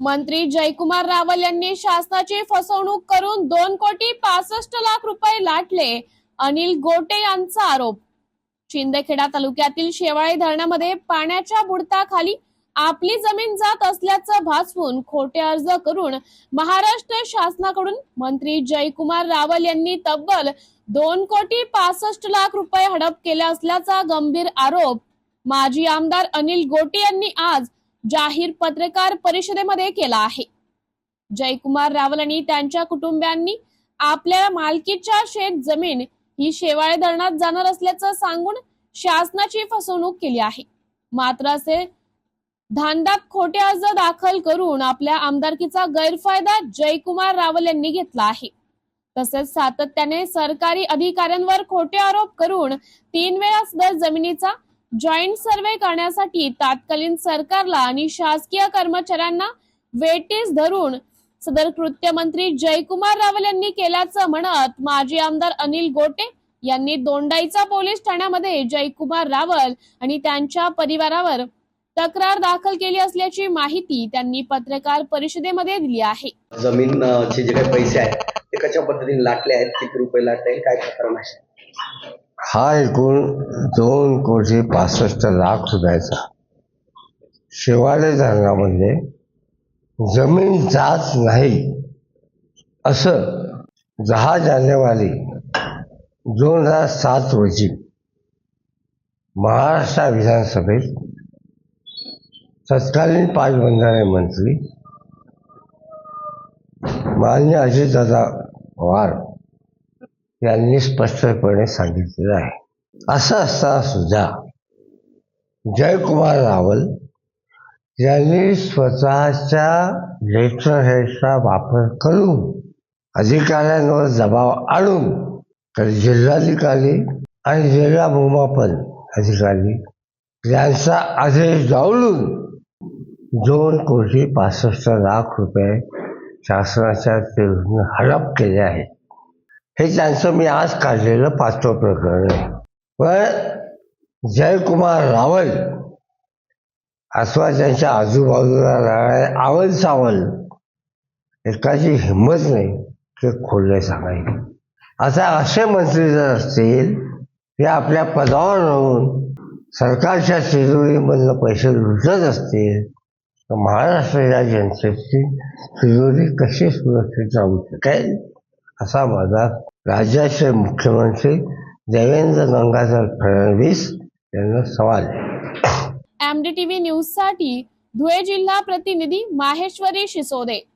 मंत्री जयकुमार रावल यांनी शासनाची फसवणूक करून दोन कोटी पासष्ट लाख रुपये लाटले. अनिल गोटे यांचा आरोप. शिंदखेडा तालुक्यातील शेवाळे धरणामध्ये पाण्याच्या बुडताखाली आपली जमीन जात असल्याचं भासवून खोटे अर्ज करून महाराष्ट्र शासनाकडून मंत्री जयकुमार रावल यांनी तब्बल दोन कोटी पासष्ट लाख रुपये हडप केले असल्याचा गंभीर आरोप. माजी आमदार अनिल गोटे यांनी आज जाहीर पत्रकार परिषदेमध्ये केला आहे. जयकुमार रावल आणि त्यांच्या कुटुंबियांनी आपल्या मालकीच्या शेत जमीन ही शेवाळे धरणात जाणार असल्याचं सांगून शासनाची फसवणूक केली आहे. मात्र असे धांडात खोटे अर्ज दाखल करून आपल्या आमदारकीचा गैरफायदा जयकुमार रावल यांनी घेतला आहे. तसेच सातत्याने सरकारी अधिकाऱ्यांवर खोटे आरोप करून तीन वेळा जमिनीचा जॉईंट सर्वे करण्यासाठी तात्कालीन सरकारला आणि शासकीय कर्मचाऱ्यांना वेटीस धरून सदर कृत्य मंत्री जयकुमार रावल यांनी केल्याचं म्हणत माजी आमदार अनिल गोटे यांनी दोंडाईचा पोलीस ठाण्यामध्ये जयकुमार रावल आणि त्यांच्या परिवारावर तक्रार दाखल केली असल्याची माहिती त्यांनी पत्रकार परिषदेमध्ये दिली आहे. जमीन चे जे काही पैसे आहेत ते कशा पद्धतीने लाटले आहेत किती रुपये लाटले काय प्रकरण आहे? हा एकूण दोन कोटी पासष्ट लाख रुपयाचा शेवाळे धरणामध्ये म्हणजे जमीन जात नाही असं दहा जानेवारी दोन हजार सात रोजी महाराष्ट्र विधानसभेत तत्कालीन पाटबंधारे मंत्री मान्य अजितदादा पवार यांनी स्पष्टपणे सांगितलेलं आहे. असं असताना सुद्धा जयकुमार रावल यांनी स्वतःच्या लेटरहेडचा वापर करून अधिकाऱ्यांवर दबाव आणून तर जिल्हाधिकारी आणि जिल्हा भूमापन अधिकारी यांचा आदेश डावलून दोन कोटी पासष्ट लाख रुपये शासनाच्या विरुद्ध हडप केले आहेत. हे त्यांचं मी आज काढलेलं पाचवं प्रकरण आहे. पण जयकुमार रावल अथवा त्यांच्या आजूबाजूला राहणारे आवल सावल एकाची हिंमत नाही ते खोलले सांगायचे. आता असे मंत्री जर असतील ते आपल्या पदावर राहून सरकारच्या तिजोरीमधनं पैसे लुटत असतील तर महाराष्ट्राच्या जनतेची तिजोरी कशी सुरक्षित राहू शकेल? असा माझा राज्याचे मुख्यमंत्री देवेंद्र गंगाधर फडणवीस यांना सवाल एमडी एमडीटीव्ही न्यूजसाठी धुळे जिल्हा प्रतिनिधी माहेश्वरी शिसोदे.